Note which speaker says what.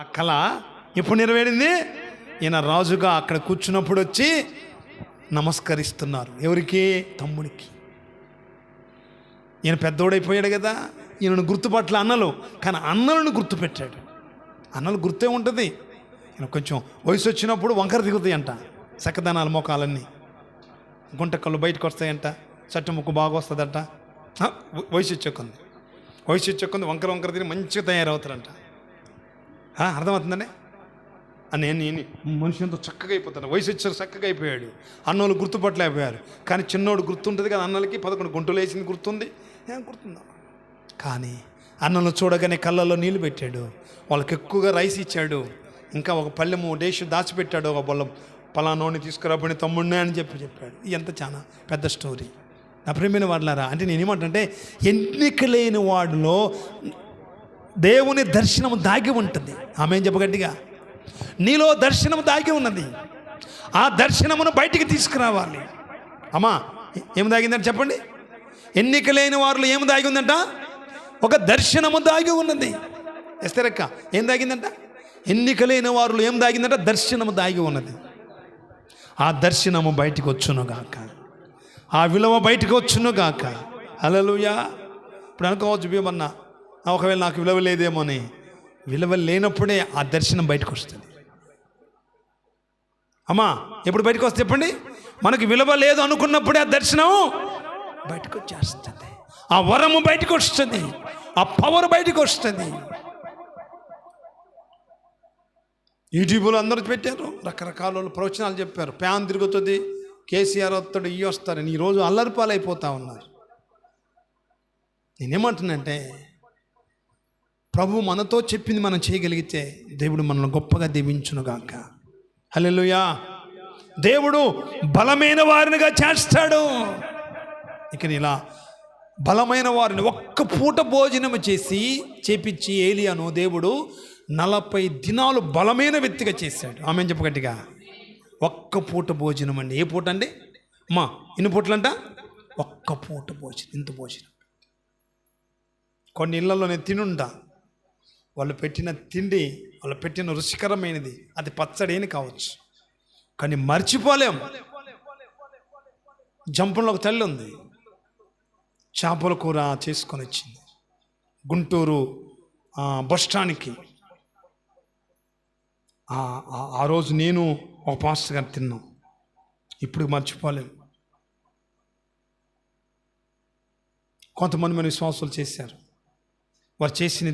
Speaker 1: ఆ కళ ఎప్పుడు నెరవేరింది? ఈయన రాజుగా అక్కడ కూర్చున్నప్పుడు వచ్చి నమస్కరిస్తున్నారు. ఎవరికి? తమ్ముడికి ఈయన పెద్దోడైపోయాడు కదా. ఈయనను గుర్తుపట్ల అన్నలు. కానీ అన్నలను గుర్తుపెట్టాడు. అన్నలు గుర్తే ఉంటుంది. ఈయన కొంచెం వయసు వచ్చినప్పుడు వంకర దిగుతాయంట. చక్కదనాల మోకాలన్నీ. గుంట కళ్ళు బయటకు వస్తాయంట. చట్ట ముక్కు బాగా వస్తుందంట. వయసు వచ్చేకుంది వయసు వచ్చేకుంది వంకర వంకర తిని మంచిగా తయారవుతారంట. అర్థమవుతుందనే నేను నేను మనిషి ఎంతో చక్కగా అయిపోతాడు వయసు వచ్చారు చక్కగా అయిపోయాడు అన్నోళ్ళు గుర్తుపట్టలేకపోయారు. కానీ చిన్నోడు గుర్తుంటుంది కదా అన్నలకి పదకొండు గుంటలు వేసింది గుర్తుంది. ఏం గుర్తుందా? కానీ అన్నలు చూడగానే కళ్ళల్లో నీళ్ళు పెట్టాడు. వాళ్ళకి ఎక్కువగా రైస్ ఇచ్చాడు. ఇంకా ఒక పళ్ళెము డేష్ దాచిపెట్టాడు ఒక బొల్లం. పలానోని తీసుకురాబడి తమ్ముడినే అని చెప్పి చెప్పాడు. ఎంత చాలా పెద్ద స్టోరీ. నా ప్రేమైన వాళ్ళారా అంటే నేను ఏమంటే ఎన్నిక లేని వాడిలో దేవుని దర్శనం దాగి ఉంటుంది. ఆమె చెప్పగట్టిగా నీలో దర్శనం దాగి ఉన్నది. ఆ దర్శనమును బయటికి తీసుకురావాలి. అమ్మా ఏం దాగిందంట చెప్పండి? ఎన్నిక లేని వారిలో ఏం దాగి ఉందంట? ఒక దర్శనము దాగి ఉన్నది. ఎస్తరక్క ఏం దాగిందంట? ఎన్నిక లేని వారిలో ఏం దాగిందంట? దర్శనము దాగి ఉన్నది. ఆ దర్శనము బయటికి వచ్చునుగాక ఆ విలువ బయటికి వచ్చునుగాక అలలుయా ఇప్పుడు అనుకోవచ్చు భీమన్నా ఒకవేళ నాకు విలువ లేదేమో అని విలువ లేనప్పుడే ఆ దర్శనం బయటకు వస్తుంది. అమ్మా ఎప్పుడు బయటకు వస్తే చెప్పండి? మనకు విలువ లేదు అనుకున్నప్పుడే ఆ దర్శనం బయటకు వచ్చేస్తుంది. ఆ వరము బయటకు వస్తుంది. ఆ పవర్ బయటకు వస్తుంది. యూట్యూబ్లో అందరూ పెట్టారు రకరకాల వాళ్ళు ప్రవచనాలు చెప్పారు. ప్యాన్ తిరుగుతుంది కేసీఆర్ వస్తాడు ఇవి వస్తారని ఈరోజు అల్లరిపాలైపోతా ఉన్నారు. నేనేమంటున్నానంటే ప్రభు మనతో చెప్పింది మనం చేయగలిగితే దేవుడు మనల్ని గొప్పగా దీవించునుగాక. హల్లెలూయా. దేవుడు బలమైన వారినిగా చేస్తాడు. ఇక ఇలా బలమైన వారిని ఒక్క పూట భోజనం చేసి చేపించి ఏలియాను దేవుడు నలభై దినాలు బలమైన వ్యక్తిగా చేశాడు. ఆమె చెప్పగట్టిగా. ఒక్క పూట భోజనం అండి. ఏ పూట అండి? అమ్మా ఎన్ని పూటలంట? ఒక్క పూట భోజనం ఇంత భోజనం. కొన్ని ఇళ్ళలో నేను తినుండా వాళ్ళు పెట్టిన తిండి వాళ్ళు పెట్టిన రుచికరమైనది అది పచ్చడేని కావచ్చు. కానీ మర్చిపోలేం. జంపంలో ఒక తల్లి ఉంది. చేపల కూర చేసుకొని వచ్చింది. గుంటూరు ఆ, బస్ స్టాండ్కి. ఆ- ఆ రోజు నేను ఒక పాస్టర్ గారు తిన్నాం. ఇప్పుడు మర్చిపోలేం. కొంతమంది మన విశ్వాసాలు చేశారు. వారు చేసినది